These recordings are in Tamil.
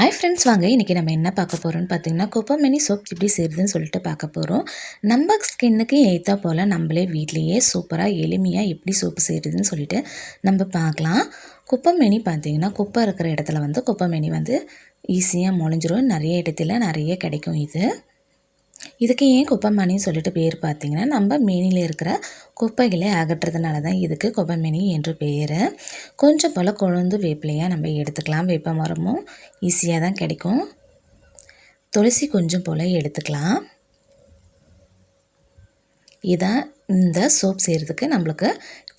ஹாய் ஃப்ரெண்ட்ஸ் வாங்க. இன்றைக்கி நம்ம என்ன பார்க்க போகிறோம்னு பார்த்தீங்கன்னா குப்பமணி சோப் எப்படி செய்யுதுன்னு சொல்லிட்டு பார்க்க போகிறோம் நம்ம ஸ்கின்னுக்கு ஏற்றா போல் நம்மளே வீட்லேயே சூப்பராக எளிமையாக எப்படி சோப்பு செய்கிறதுன்னு சொல்லிட்டு நம்ம பார்க்கலாம். குப்பமேனி பார்த்தீங்கன்னா குப்பை இருக்கிற இடத்துல வந்து குப்பமேனி வந்து ஈஸியாக முளைஞ்சிரும். நிறைய இடத்துல நிறைய கிடைக்கும் இது. இதுக்கு ஏன் குப்பைமணின்னு சொல்லிட்டு பேர் பார்த்தீங்கன்னா நம்ம மேனியில் இருக்கிற குப்பைகளை அகற்றுறதுனால தான் இதுக்கு குப்பைமணி என்று பேர். கொஞ்சம் போல் கொழுந்து வேப்பிலையாக நம்ம எடுத்துக்கலாம். வேப்ப மரமும் ஈஸியாக தான் கிடைக்கும். துளசி கொஞ்சம் போல் எடுத்துக்கலாம். இதான் இந்த சோப் செய்கிறதுக்கு நம்மளுக்கு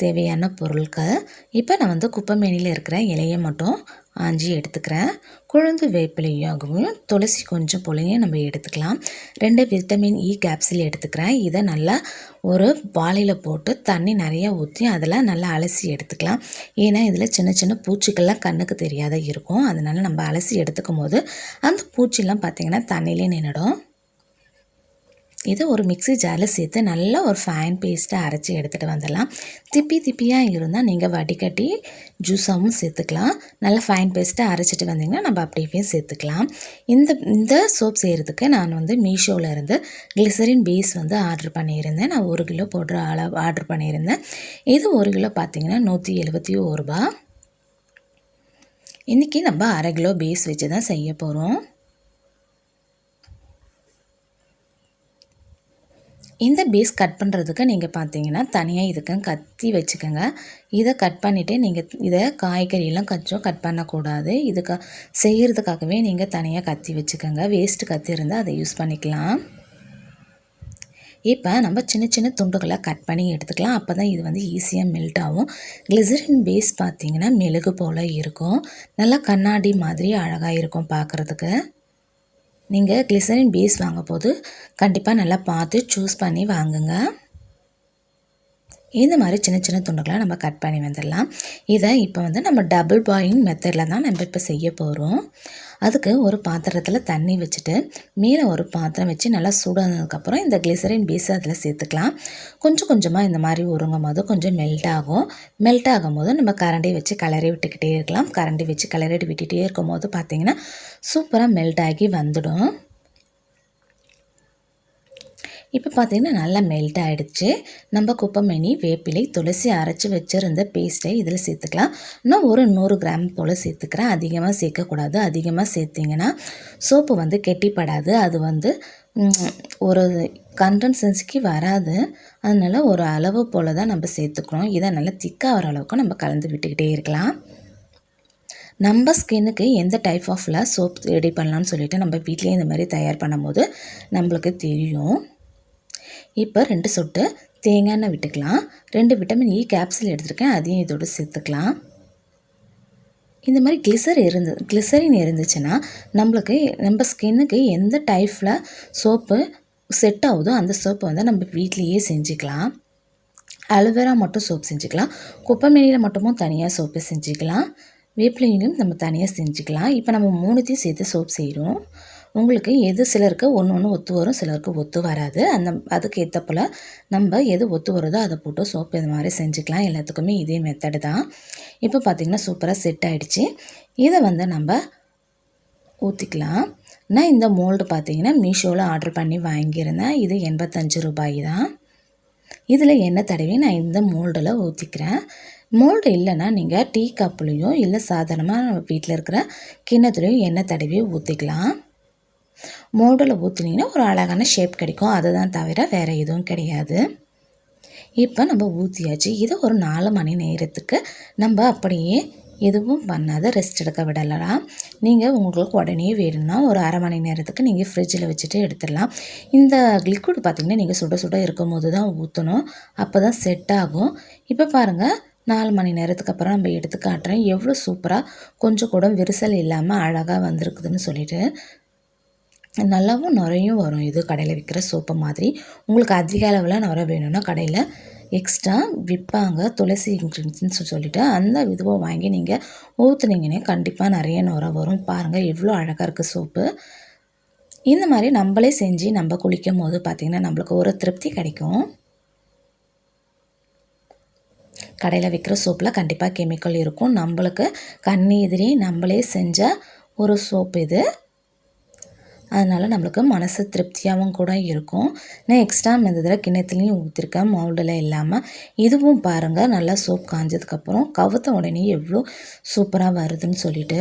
தேவையான பொருட்கள். இப்போ நான் வந்து குப்பைமேனியில் இருக்கிற இலையை மட்டும் ஆஞ்சி எடுத்துக்கிறேன். கொழுந்து வேப்பிலையாகவும் துளசி கொஞ்சம் போலையும் நம்ம எடுத்துக்கலாம். ரெண்டு விட்டமின் இ கேப்சில் எடுத்துக்கிறேன். இதை நல்லா ஒரு வாழையில் போட்டு தண்ணி நிறையா ஊற்றி அதில் நல்லா அலசி எடுத்துக்கலாம். ஏன்னா இதில் சின்ன சின்ன பூச்சிகள்லாம் கண்ணுக்கு தெரியாத இருக்கும். அதனால் நம்ம அலசி எடுத்துக்கும் போது அந்த பூச்சிலாம் பார்த்திங்கன்னா தண்ணியிலே நின்றுடும் இதை ஒரு மிக்சி ஜாரில் சேர்த்து நல்லா ஒரு ஃபைன் பேஸ்ட்டை அரைச்சி எடுத்துகிட்டு வந்துடலாம். திப்பி திப்பியாக இருந்தால் நீங்கள் வடிகட்டி ஜூஸாகவும் சேர்த்துக்கலாம். நல்லா ஃபைன் பேஸ்ட்டை அரைச்சிட்டு வந்தீங்கன்னா நம்ம அப்படியே சேர்த்துக்கலாம். இந்த இந்த சோப் செய்கிறதுக்கு நான் வந்து மீஷோவிலேருந்து கிளிசரின் பேஸ் வந்து ஆர்டர் பண்ணியிருந்தேன். நான் ஒரு கிலோ போடுற அளவு ஆர்டர் பண்ணியிருந்தேன். இது ஒரு கிலோ பார்த்திங்கன்னா நூற்றி எழுபத்தி ஒரு ரூபா இன்றைக்கி நம்ம அரை கிலோ பேஸ் வச்சு தான் செய்ய போகிறோம் இந்த பீஸ் கட் பண்ணுறதுக்கு நீங்கள் பார்த்தீங்கன்னா தனியாக இதுக்கு கத்தி வச்சுக்கோங்க. இதை கட் பண்ணிவிட்டு நீங்கள் இதை காய்கறியெல்லாம் கொஞ்சம் கட் பண்ணக்கூடாது. இதுக்கு செய்கிறதுக்காகவே நீங்கள் தனியாக கத்தி வச்சுக்கோங்க. வேஸ்ட்டு கத்தி இருந்தால் அதை யூஸ் பண்ணிக்கலாம். இப்போ நம்ம சின்ன சின்ன துண்டுகளை கட் பண்ணி எடுத்துக்கலாம். அப்போ தான் இது வந்து ஈஸியாக மெல்ட் ஆகும். கிளிசரின் பேஸ் பார்த்திங்கன்னா மெழுகு போல் இருக்கும். நல்லா கண்ணாடி மாதிரி அழகாக இருக்கும் பார்க்குறதுக்கு நீங்கள் கிளிசரின் பீஸ் வாங்கும் போது கண்டிப்பாக நல்லா பார்த்து சூஸ் பண்ணி வாங்குங்க. இந்த மாதிரி சின்ன சின்ன துண்டுகளாக நம்ம கட் பண்ணி வந்துடலாம். இதை இப்போ வந்து நம்ம டபுள் பாயிங் மெத்தடில் தான் நம்ம இப்போ செய்ய போகிறோம் அதுக்கு ஒரு பாத்திரத்தில் தண்ணி வச்சுட்டு மேலே ஒரு பாத்திரம் வச்சு நல்லா சூடானதுக்கப்புறம் இந்த கிளிசரின் பீஸை அதில் சேர்த்துக்கலாம். கொஞ்சம் கொஞ்சமாக இந்த மாதிரி உருங்கும் போது கொஞ்சம் மெல்ட் ஆகும். மெல்ட் ஆகும் போது நம்ம கரண்டி வச்சு கலரி விட்டுக்கிட்டே இருக்கலாம். கரண்டி வச்சு கலரி விட்டுகிட்டே இருக்கும் போது பார்த்திங்கன்னா சூப்பராக மெல்ட் ஆகி வந்துடும். இப்போ பார்த்திங்கன்னா நல்லா மெல்ட் ஆகிடுச்சு நம்ம குப்பைமணி வேப்பிலை துளசி அரைச்சி வச்சுருந்த பேஸ்ட்டை இதில் சேர்த்துக்கலாம். நான் ஒரு நூறு கிராம் போல் சேர்த்துக்கிறேன். அதிகமாக சேர்க்கக்கூடாது அதிகமாக சேர்த்திங்கன்னா சோப்பு வந்து கெட்டிப்படாது. அது வந்து ஒரு கன்சன்சன்சிக்கு வராது. அதனால் ஒரு அளவு போல் தான் நம்ம சேர்த்துக்கணும் இதை நல்லா திக்காக வர அளவுக்கு நம்ம கலந்து விட்டுக்கிட்டே இருக்கலாம். நம்ம ஸ்கின்னுக்கு எந்த டைப் ஆஃப்ல சோப் ரெடி பண்ணலான்னு சொல்லிவிட்டு நம்ம வீட்லேயே இந்த மாதிரி தயார் பண்ணும்போது நம்மளுக்கு தெரியும். இப்போ ரெண்டு சொட்டு தேங்காய் எண்ணெய் விட்டுக்கலாம். ரெண்டு விட்டமின் இ e கேப்சூல் எடுத்துருக்கேன். அதையும் இதோடு சேர்த்துக்கலாம். இந்த மாதிரி கிளிசர் இருந்து கிளிசரின் இருந்துச்சுன்னா நம்மளுக்கு நம்ம ஸ்கின்னுக்கு எந்த டைப்பில் சோப்பு செட் ஆகுதோ அந்த சோப்பை வந்து நம்ம வீட்லேயே செஞ்சுக்கலாம். அலோவேரா மட்டும் சோப் செஞ்சுக்கலாம். குப்பைமேனியில் மட்டுமும் தனியாக சோப்பு செஞ்சுக்கலாம். வேப்பிலையிலும் நம்ம தனியாக செஞ்சுக்கலாம். இப்போ நம்ம மூணுத்தையும் சேர்த்து சோப் செய்கிறோம் உங்களுக்கு எது சிலருக்கு ஒன்று ஒன்று ஒத்து வரும் சிலருக்கு ஒத்து வராது. அந்த அதுக்கு ஏற்ற போல் நம்ம எது ஒத்து வருதோ அதை போட்டு சோப்பு இது மாதிரி செஞ்சுக்கலாம். எல்லாத்துக்குமே இதே மெத்தடு தான். இப்போ பார்த்திங்கன்னா சூப்பராக செட் ஆகிடுச்சு இதை வந்து நம்ம ஊற்றிக்கலாம் நான் இந்த மோல்டு பார்த்திங்கன்னா மீஷோவில் ஆர்டர் பண்ணி வாங்கியிருந்தேன். இது எண்பத்தஞ்சு ரூபாய் தான். இதில் எண்ணெய் தடவி நான் இந்த மோல்டில் ஊற்றிக்கிறேன் மோல்டு இல்லைன்னா நீங்கள் டீ கப்புலேயும் இல்லை சாதாரணமாக நம்ம வீட்டில் இருக்கிற கிண்ணத்துலேயும் எண்ணெய் தடவி ஊற்றிக்கலாம் மோடலை ஊற்றினீங்கன்னா ஒரு அழகான ஷேப் கிடைக்கும். அதுதான் தவிர வேறு எதுவும் கிடையாது. இப்போ நம்ம ஊற்றியாச்சு இதை ஒரு நாலு மணி நேரத்துக்கு நம்ம அப்படியே எதுவும் பண்ணாத ரெஸ்ட் எடுக்க விடலாம். நீங்கள் உங்களுக்கு உடனே வேணும்னா ஒரு அரை மணி நேரத்துக்கு நீங்கள் ஃப்ரிட்ஜில் வச்சுட்டு எடுத்துடலாம். இந்த லிக்விட் பார்த்திங்கன்னா நீங்கள் சுட சுட இருக்கும் போது தான் ஊற்றணும் அப்போ தான் செட் ஆகும். இப்போ பாருங்கள் நாலு மணி நேரத்துக்கு அப்புறம் நம்ம எடுத்து காட்டுறேன். எவ்வளோ சூப்பராக கொஞ்சம் கூட விரிசல் இல்லாமல் அழகாக வந்திருக்குதுன்னு சொல்லிட்டு நல்லாவும் நுரையும் வரும். இது கடையில் விற்கிற சோப்பு மாதிரி. உங்களுக்கு அதிக அளவில் நுரை வேணும்னா கடையில் எக்ஸ்ட்ரா விற்பாங்க துளசி இன்க்ரீடியன்ஸ்னு சொல்லிவிட்டு அந்த இதுவை வாங்கி நீங்கள் ஊற்றுனீங்கன்னே கண்டிப்பாக நிறைய நுரை வரும். பாருங்கள் எவ்வளோ அழகாக இருக்குது சோப்பு. இந்த மாதிரி நம்மளே செஞ்சு நம்ம குளிக்கும் போது பார்த்திங்கன்னா நம்மளுக்கு ஒரு திருப்தி கிடைக்கும். கடையில் விற்கிற சோப்பில் கண்டிப்பாக கெமிக்கல் இருக்கும். நம்மளுக்கு கண் எதிரி நம்மளே செஞ்ச ஒரு சோப் இது. அதனால் நம்மளுக்கு மனசு திருப்தியாகவும் கூட இருக்கும். நான் எக்ஸ்ட்ரா மெந்ததில் கிண்ணத்துலேயும் ஊற்றிருக்கேன் மவுல்டில் இல்லாமல் இதுவும் பாருங்கள் நல்லா சோப் காஞ்சதுக்கப்புறம் கவுத்த உடனே எவ்வளோ சூப்பராக வருதுன்னு சொல்லிட்டு.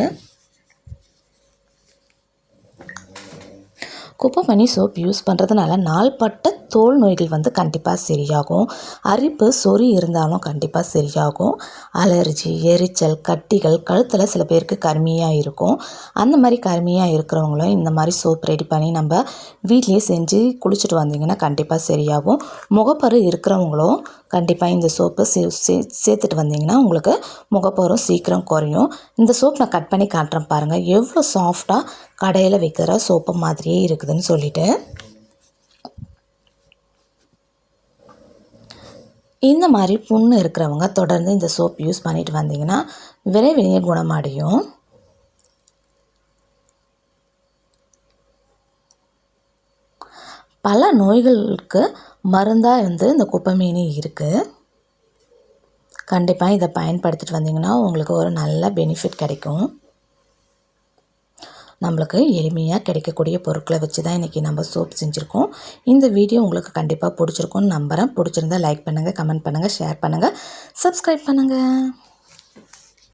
பண்ணி சோப் யூஸ் பண்ணுறதுனால நாள்பட்ட தோல் நோய்கள் வந்து கண்டிப்பாக சரியாகும். அரிப்பு சொறி இருந்தாலும் கண்டிப்பாக சரியாகும். அலர்ஜி எரிச்சல் கட்டிகள் கழுத்தில் சில பேருக்கு கருமையாக இருக்கும். அந்த மாதிரி கருமையாக இருக்கிறவங்களும் இந்த மாதிரி சோப் ரெடி பண்ணி நம்ம வீட்லேயே செஞ்சு குளிச்சுட்டு வந்தீங்கன்னா கண்டிப்பாக சரியாகும். முகப்பரு இருக்கிறவங்களும் கண்டிப்பாக இந்த சோப்பு சே சே சேர்த்துட்டு வந்தீங்கன்னா உங்களுக்கு முகப்பரும் சீக்கிரம் குறையும். இந்த சோப் நான் கட் பண்ணி காட்டுறேன் பாருங்கள் எவ்வளோ சாஃப்டாக கடையில் வைக்கிற சோப்பு மாதிரியே இருக்குதுன்னு சொல்லிட்டு. இந்த மாதிரி புண்ணு இருக்கிறவங்க தொடர்ந்து இந்த சோப் யூஸ் பண்ணிட்டு வந்தீங்கன்னா விரைவிலேயே குணமடையும். பல நோய்களுக்கு மருந்தாக இருந்து இந்த குப்பைமேனி இருக்குது கண்டிப்பாக இதை பயன்படுத்திட்டு வந்தீங்கன்னா உங்களுக்கு ஒரு நல்ல பெனிஃபிட் கிடைக்கும். நம்மளுக்கு எளிமையாக கிடைக்கக்கூடிய பொருட்களை வச்சு தான் இன்றைக்கி நம்ம சோப் செஞ்சுருக்கோம். இந்த வீடியோ உங்களுக்கு கண்டிப்பாக பிடிச்சிருக்கும்னு நம்புகிறேன் பிடிச்சிருந்தா லைக் பண்ணுங்கள் கமெண்ட் பண்ணுங்கள் ஷேர் பண்ணுங்கள் சப்ஸ்கிரைப் பண்ணுங்கள்